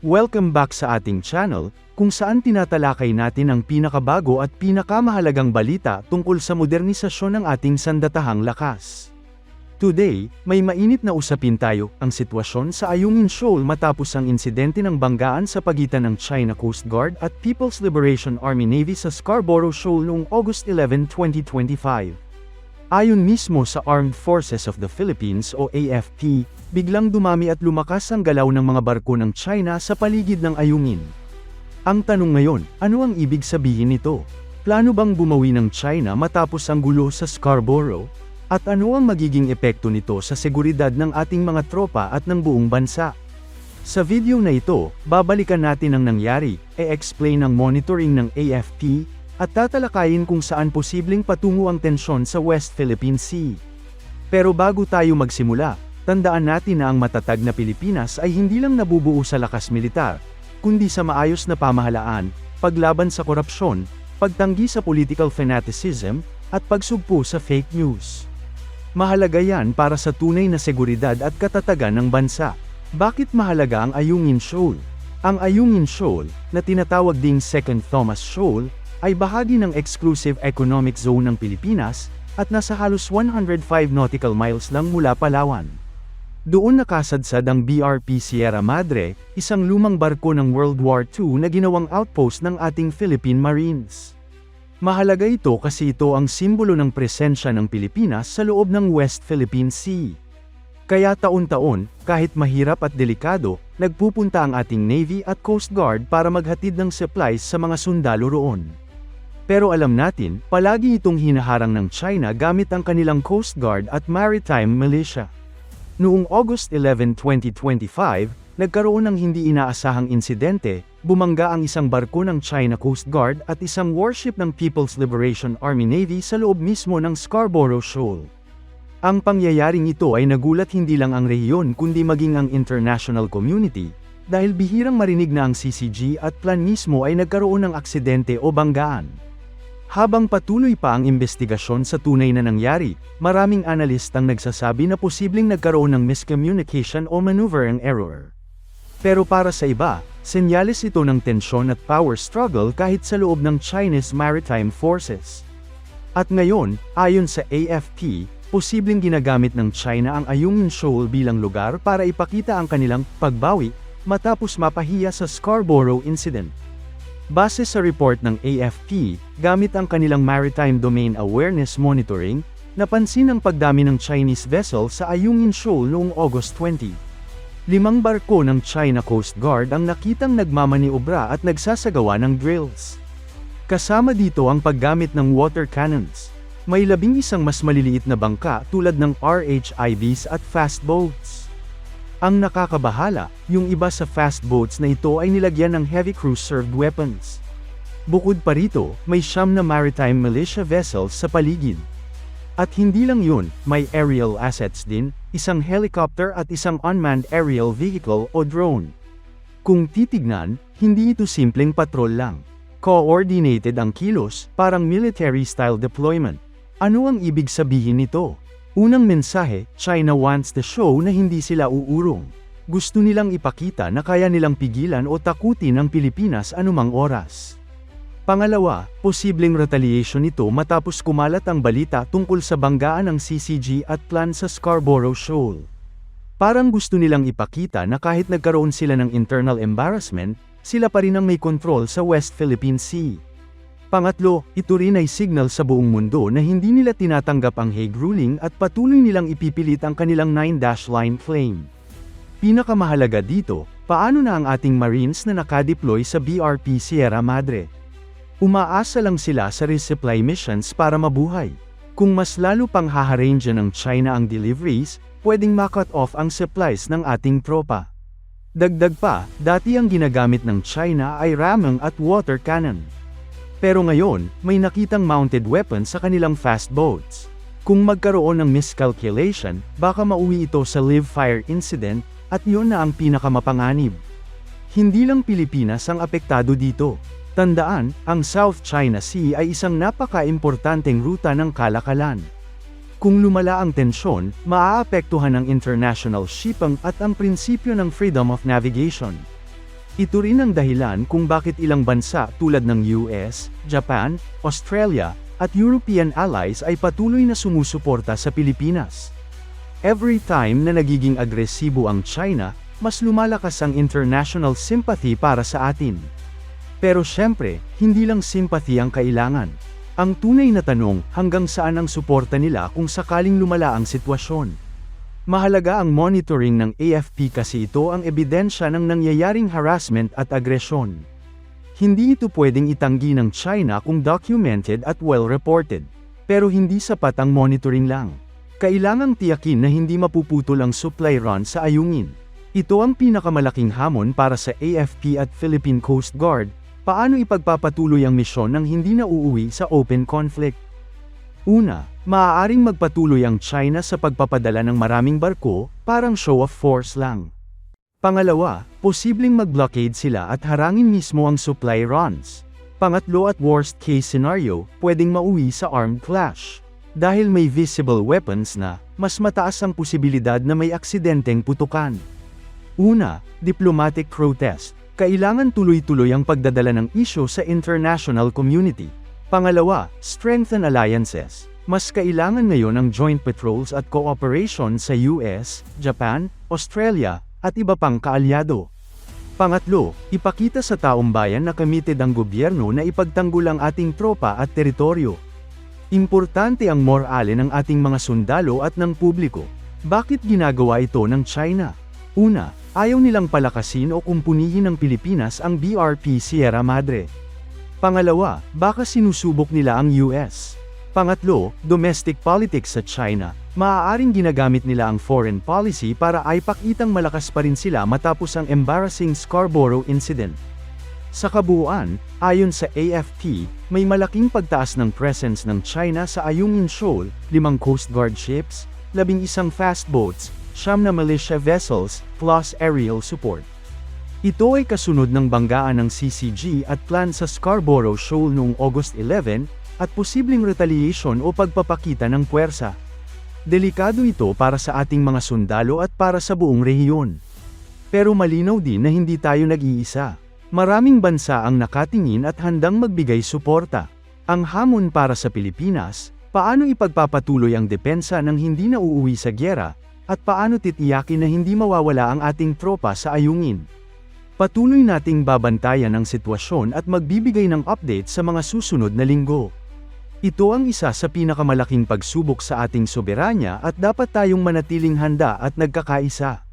Welcome back sa ating channel, kung saan tinatalakay natin ang pinakabago at pinakamahalagang balita tungkol sa modernisasyon ng ating sandatahang lakas. Today, may mainit na usapin tayo, ang sitwasyon sa Ayungin Shoal matapos ang insidente ng banggaan sa pagitan ng China Coast Guard at People's Liberation Army Navy sa Scarborough Shoal noong August 11, 2025. Ayon mismo sa Armed Forces of the Philippines o AFP, biglang dumami at lumakas ang galaw ng mga barko ng China sa paligid ng Ayungin. Ang tanong ngayon, ano ang ibig sabihin nito? Plano bang bumawi ng China matapos ang gulo sa Scarborough? At ano ang magiging epekto nito sa seguridad ng ating mga tropa at ng buong bansa? Sa video na ito, babalikan natin ang nangyari, e-explain ang monitoring ng AFP, at tatalakayin kung saan posibleng patungo ang tensyon sa West Philippine Sea. Pero bago tayo magsimula, tandaan natin na ang matatag na Pilipinas ay hindi lang nabubuo sa lakas militar, kundi sa maayos na pamahalaan, paglaban sa korupsyon, pagtanggi sa political fanaticism, at pagsugpo sa fake news. Mahalaga yan para sa tunay na seguridad at katatagan ng bansa. Bakit mahalaga ang Ayungin Shoal? Ang Ayungin Shoal, na tinatawag ding Second Thomas Shoal, ay bahagi ng exclusive economic zone ng Pilipinas, at nasa halos 105 nautical miles lang mula Palawan. Doon nakasadsad ang BRP Sierra Madre, isang lumang barko ng World War II na ginawang outpost ng ating Philippine Marines. Mahalaga ito kasi ito ang simbolo ng presensya ng Pilipinas sa loob ng West Philippine Sea. Kaya taon-taon, kahit mahirap at delikado, nagpupunta ang ating Navy at Coast Guard para maghatid ng supplies sa mga sundalo roon. Pero alam natin, palagi itong hinaharang ng China gamit ang kanilang Coast Guard at Maritime Militia. Noong August 11, 2025, nagkaroon ng hindi inaasahang insidente, bumangga ang isang barko ng China Coast Guard at isang warship ng People's Liberation Army Navy sa loob mismo ng Scarborough Shoal. Ang pangyayaring ito ay nagulat hindi lang ang rehiyon kundi maging ang international community, dahil bihirang marinig na ang CCG at plan mismo ay nagkaroon ng aksidente o banggaan. Habang patuloy pa ang investigasyon sa tunay na nangyari, maraming analist ang nagsasabi na posibleng nagkaroon ng miscommunication o maneuvering error. Pero para sa iba, senyales ito ng tensyon at power struggle kahit sa loob ng Chinese Maritime Forces. At ngayon, ayon sa AFP, posibleng ginagamit ng China ang Ayungin Shoal bilang lugar para ipakita ang kanilang pagbawi matapos mapahiya sa Scarborough Incident. Base sa report ng AFP, gamit ang kanilang Maritime Domain Awareness Monitoring, napansin ang pagdami ng Chinese vessel sa Ayungin Shoal noong August 20. Limang barko ng China Coast Guard ang nakitang nagmamaniobra at nagsasagawa ng drills. Kasama dito ang paggamit ng water cannons. May labing isang mas maliliit na bangka tulad ng RHIVs at fast boats. Ang nakakabahala, yung iba sa fast boats na ito ay nilagyan ng heavy cruise-served weapons. Bukod pa rito, may siyam na maritime militia vessels sa paligid. At hindi lang yun, may aerial assets din, isang helicopter at isang unmanned aerial vehicle o drone. Kung titignan, hindi ito simpleng patrol lang. Coordinated ang kilos, parang military-style deployment. Ano ang ibig sabihin nito? Unang mensahe, China wants to show na hindi sila uurong. Gusto nilang ipakita na kaya nilang pigilan o takutin ang Pilipinas anumang oras. Pangalawa, posibleng retaliation ito matapos kumalat ang balita tungkol sa banggaan ng CCG at plan sa Scarborough Shoal. Parang gusto nilang ipakita na kahit nagkaroon sila ng internal embarrassment, sila pa rin ang may control sa West Philippine Sea. Pangatlo, ito rin ay signal sa buong mundo na hindi nila tinatanggap ang Hague ruling at patuloy nilang ipipilit ang kanilang 9-dash line claim. Pinakamahalaga dito, paano na ang ating Marines na nakadeploy sa BRP Sierra Madre? Umaasa lang sila sa resupply missions para mabuhay. Kung mas lalo pang haharangya ng China ang deliveries, pwedeng makat off ang supplies ng ating tropa. Dagdag pa, dati ang ginagamit ng China ay ramong at water cannon. Pero ngayon, may nakitang mounted weapon sa kanilang fast boats. Kung magkaroon ng miscalculation, baka mauwi ito sa live fire incident, at yun na ang pinakamapanganib. Hindi lang Pilipinas ang apektado dito. Tandaan, ang South China Sea ay isang napaka-importanteng ruta ng kalakalan. Kung lumala ang tensyon, maaapektuhan ang international shipping at ang prinsipyo ng freedom of navigation. Ito rin ang dahilan kung bakit ilang bansa tulad ng US, Japan, Australia, at European allies ay patuloy na sumusuporta sa Pilipinas. Every time na nagiging agresibo ang China, mas lumalakas ang international sympathy para sa atin. Pero syempre, hindi lang sympathy ang kailangan. Ang tunay na tanong, hanggang saan ang suporta nila kung sakaling lumala ang sitwasyon? Mahalaga ang monitoring ng AFP kasi ito ang ebidensya ng nangyayaring harassment at agresyon. Hindi ito pwedeng itanggi ng China kung documented at well-reported. Pero hindi sapat ang monitoring lang. Kailangang tiyakin na hindi mapuputol ang supply run sa ayungin. Ito ang pinakamalaking hamon para sa AFP at Philippine Coast Guard, paano ipagpapatuloy ang misyon ng hindi na uuwi sa open conflict. Una, maaaring magpatuloy ang China sa pagpapadala ng maraming barko, parang show of force lang. Pangalawa, posibleng mag-blockade sila at harangin mismo ang supply runs. Pangatlo at worst case scenario, pwedeng mauwi sa armed clash. Dahil may visible weapons na, mas mataas ang posibilidad na may aksidenteng putukan. Una, diplomatic protest. Kailangan tuloy-tuloy ang pagdadala ng isyo sa international community. Pangalawa, strengthen alliances. Mas kailangan ngayon ang joint patrols at cooperation sa US, Japan, Australia, at iba pang kaalyado. Pangatlo, ipakita sa taong bayan na committed ang gobyerno na ipagtanggol ang ating tropa at teritoryo. Importante ang morale ng ating mga sundalo at ng publiko. Bakit ginagawa ito ng China? Una, ayaw nilang palakasin o kumpunihin ng Pilipinas ang BRP Sierra Madre. Pangalawa, baka sinusubok nila ang US. Pangatlo, domestic politics sa China. Maaaring ginagamit nila ang foreign policy para ay pakitang malakas pa rin sila matapos ang embarrassing Scarborough incident. Sa kabuuan, ayon sa AFP, may malaking pagtaas ng presence ng China sa Ayungin Shoal, limang Coast Guard ships, labing isang fast boats, siyam na militia vessels, plus aerial support. Ito ay kasunod ng banggaan ng CCG at plan sa Scarborough Shoal noong August 11, at posibleng retaliation o pagpapakita ng puwersa. Delikado ito para sa ating mga sundalo at para sa buong rehiyon. Pero malinaw din na hindi tayo nag-iisa. Maraming bansa ang nakatingin at handang magbigay suporta. Ang hamon para sa Pilipinas, paano ipagpapatuloy ang depensa ng hindi na uuwi sa gyera, at paano titiyakin na hindi mawawala ang ating tropa sa ayungin. Patuloy nating babantayan ang sitwasyon at magbibigay ng update sa mga susunod na linggo. Ito ang isa sa pinakamalaking pagsubok sa ating soberanya at dapat tayong manatiling handa at nagkakaisa.